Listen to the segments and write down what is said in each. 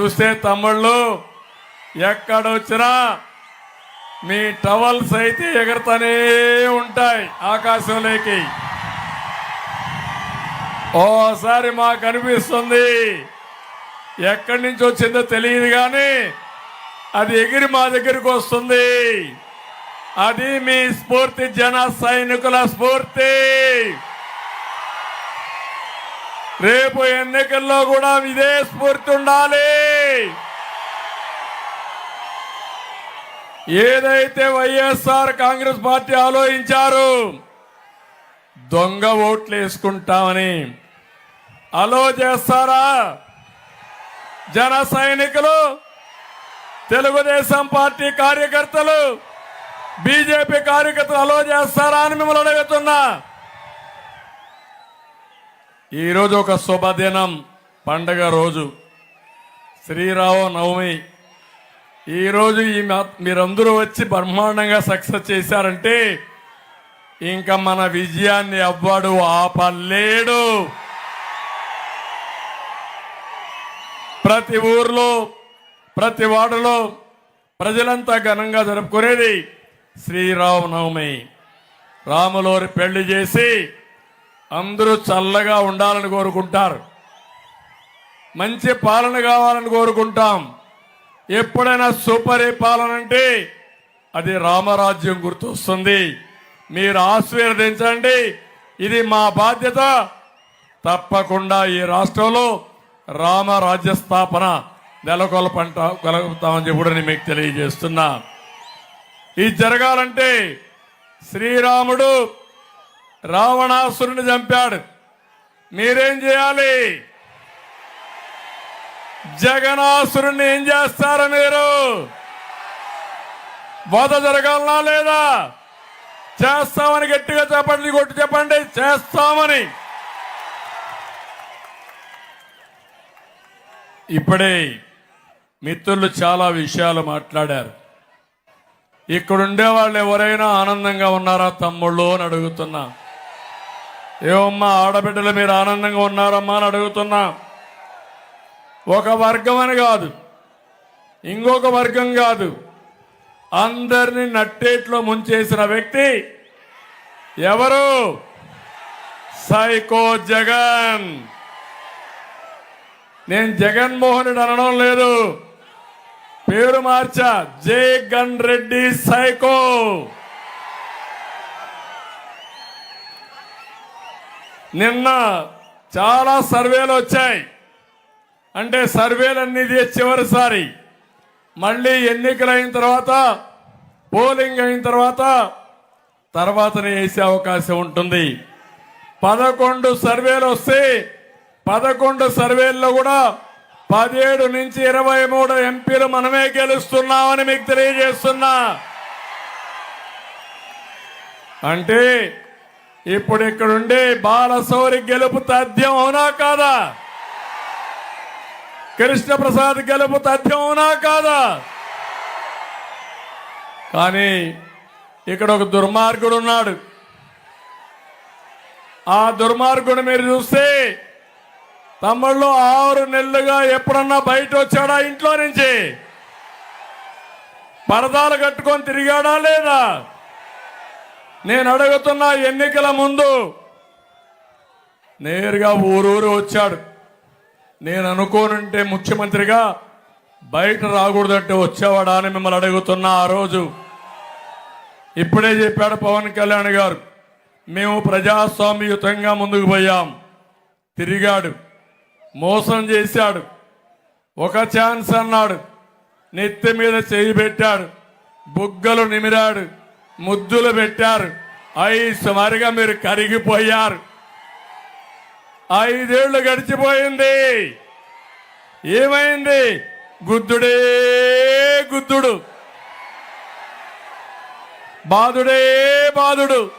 చూస్తే తమ్ముళ్ళు ఎక్కడొచ్చినా మీ టవల్స్ అయితే ఎగురుతూనే ఉంటాయి ఆకాశంలోకి. ఓసారి మాకు అనిపిస్తుంది ఎక్కడి నుంచి వచ్చిందో తెలియదు కానీ అది ఎగిరి మా దగ్గరికి వస్తుంది. అది మీ స్ఫూర్తి జన సైనికుల స్ఫూర్తి. రేపు ఎన్నికల్లో కూడా ఇదే స్ఫూర్తి ఉండాలి. ఏదైతే వైఎస్ఆర్ కాంగ్రెస్ పార్టీ ఆలోచించారు దొంగ ఓట్లు వేసుకుంటామని. అలో చేస్తారా? జన సైనికులు తెలుగుదేశం పార్టీ కార్యకర్తలు బీజేపీ కార్యకర్తలు అలో చేస్తారా అని మిమ్మల్ని అడుగుతున్నా. ఈరోజు ఒక శుభదినం పండగ రోజు. శ్రీరామ నవమి. ఈరోజు ఈ మీరందరూ వచ్చి బ్రహ్మాండంగా సక్సెస్ చేశారంటే ఇంకా మన విజయాన్ని అవ్వాడు ఆపలేడు. ప్రతి ఊర్లో ప్రతి వాడలో ప్రజలంతా ఘనంగా జరుపుకునేది శ్రీరామనవమి రాములోరి పెళ్ళి చేసి అందరూ చల్లగా ఉండాలని కోరుకుంటారు. మంచి పాలన కావాలని కోరుకుంటాం. ఎప్పుడైనా సూపర్ పాలన అంటే అది రామరాజ్యం గుర్తొస్తుంది. మీరు ఆశీర్వదించండి. ఇది మా బాధ్యత. తప్పకుండా ఈ రాష్ట్రంలో రామరాజ్య స్థాపన నెలకొల్పంట కలుగుతామని చెప్పుడని మీకు తెలియజేస్తున్నా. ఇది జరగాలంటే శ్రీరాముడు రావణాసురుని చంపాడు. మీరేం చేయాలి? జగనాసురుణ్ణి ఏం చేస్తారు మీరు? వధ జరగాలనా లేదా? చేస్తామని గట్టిగా చెప్పండి కొట్టి చెప్పండి చేస్తామని. ఇప్పుడే మిత్రులు చాలా విషయాలు మాట్లాడారు. ఇక్కడుండే వాళ్ళు ఎవరైనా ఆనందంగా ఉన్నారా తమ్ముళ్ళు అని అడుగుతున్నా. ఏమమ్మా ఆడబిడ్డలు మీరు ఆనందంగా ఉన్నారమ్మా అని అడుగుతున్నా. ఒక వర్గం అని కాదు ఇంకొక వర్గం కాదు. అందరిని నట్టేట్లో ముంచేసిన వ్యక్తి ఎవరు? సైకో జగన్. నేను జగన్మోహనుడు అనడం లేదు. పేరు మార్చా జగన్ రెడ్డి సైకో. నిన్న చాలా సర్వేలు వచ్చాయి. అంటే సర్వేలన్నీ ఇది చివరిసారి. మళ్ళీ ఎన్నికలైన తర్వాత పోలింగ్ అయిన తర్వాత తర్వాతనే వేసే అవకాశం ఉంటుంది. పదకొండు సర్వేలు వస్తే పదకొండు సర్వేల్లో కూడా పదిహేడు నుంచి ఇరవై మూడు ఎంపీలు మనమే గెలుస్తున్నామని మీకు తెలియజేస్తున్నా. అంటే ఇప్పుడు ఇక్కడుండే బాలసౌరి గెలుపు తథ్యం అవునా కాదా? కృష్ణప్రసాద్ గెలుపు తథ్యం కాదా? కానీ ఇక్కడ ఒక దుర్మార్గుడు ఉన్నాడు. ఆ దుర్మార్గుడు మీరు చూస్తే తమ్ముళ్ళు ఆరు నెలలుగా ఎప్పుడన్నా బయట వచ్చాడా ఇంట్లో నుంచి? పరదాలు కట్టుకొని తిరిగాడా లేదా? నేను అడుగుతున్న ఎన్నికల ముందు నేరుగా ఊరూరు వచ్చాడు. నేను అనుకోనుంటే ముఖ్యమంత్రిగా బయట రాకూడదంటే వచ్చేవాడా అని మిమ్మల్ని అడుగుతున్నా ఆ రోజు. ఇప్పుడే చెప్పాడు పవన్ కళ్యాణ్ గారు మేము ప్రజాస్వామ్యయుతంగా ముందుకు పోయాం. తిరిగాడు మోసం చేశాడు. ఒక ఛాన్స్ అన్నాడు నెత్తి మీద చేయి పెట్టాడు బుగ్గలు నిమిరాడు ముద్దులు పెట్టారు. అయి సుమారుగా మీరు కరిగిపోయారు. ఐదేళ్ళు గడిచిపోయింది. ఏమైంది? గుద్దుడే గుద్దుడు. బాధుడే బాధుడు.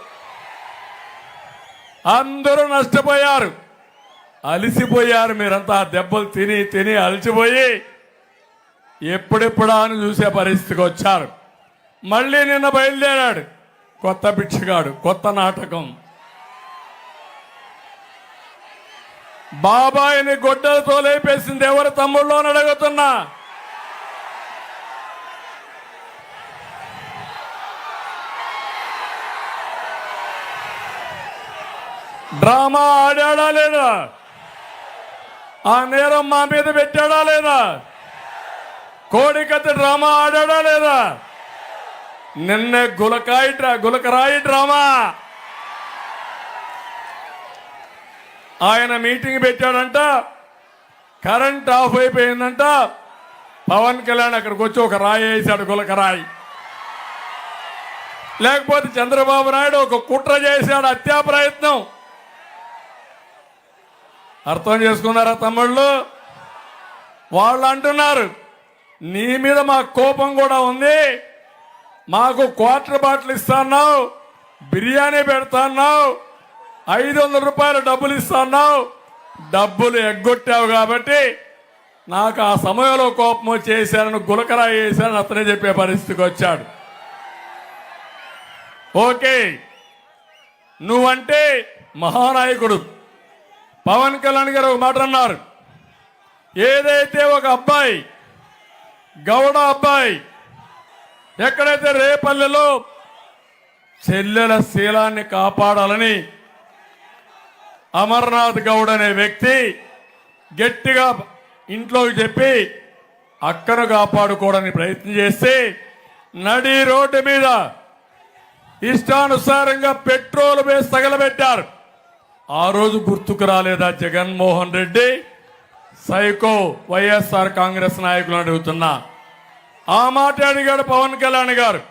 అందరూ నష్టపోయారు. అలిసిపోయారు మీరంతా. దెబ్బలు తిని తిని అలసిపోయి ఎప్పుడెప్పుడా అని చూసే పరిస్థితికి వచ్చారు. మళ్ళీ నిన్న బయలుదేరాడు. కొత్త పిచ్చిగాడు కొత్త నాటకం. బాబాయిని గొడ్డలతో లేపేసింది ఎవరు తమ్ముళ్ళు అని అడుగుతున్నా. డ్రామా ఆడాడా లేదా? ఆ నేరం మా మీద పెట్టాడా లేదా? కోడికత్తి డ్రామా ఆడాడా లేదా? నిన్నే గులకాయి గులకరాయి డ్రామా. ఆయన మీటింగ్ పెట్టాడంట. కరెంట్ ఆఫ్ అయిపోయిందంట. పవన్ కళ్యాణ్ అక్కడికి వచ్చి ఒక రాయి వేశాడు గులకరాయి లేకపోతే చంద్రబాబు నాయుడు ఒక కుట్ర చేశాడు హత్యా ప్రయత్నం. అర్థం చేసుకున్నారా తమ్ముళ్ళు? వాళ్ళు అంటున్నారు నీ మీద మా కోపం కూడా ఉంది. మాకు క్వార్టర్ బాటిల్ ఇస్తున్నావు బిర్యానీ పెడతాన్నావు ఐదు వందల రూపాయలు డబ్బులు ఇస్తున్నావు. డబ్బులు ఎగ్గొట్టావు కాబట్టి నాకు ఆ సమయంలో కోపం చేశానని గులకరా వేశారని అతనే చెప్పే పరిస్థితికి వచ్చాడు. ఓకే నువ్వంటే మహానాయకుడు. పవన్ కళ్యాణ్ గారు ఒక మాట అన్నారు. ఏదైతే ఒక అబ్బాయి గౌడ అబ్బాయి ఎక్కడైతే రేపల్లెలో చెల్లెల శీలాన్ని కాపాడాలని అమర్నాథ్ గౌడ్ అనే వ్యక్తి గట్టిగా ఇంట్లోకి చెప్పి అక్కను కాపాడుకోవడానికి ప్రయత్నం చేస్తే నడి రోడ్డు మీద ఇష్టానుసారంగా పెట్రోల్ వేసి తగలబెట్టారు. ఆ రోజు గుర్తుకు రాలేదా జగన్మోహన్ రెడ్డి? సైకో వైఎస్ఆర్ కాంగ్రెస్ నాయకులు అడుగుతున్నా. ఆ మాట అడిగాడు పవన్ కళ్యాణ్ గారు.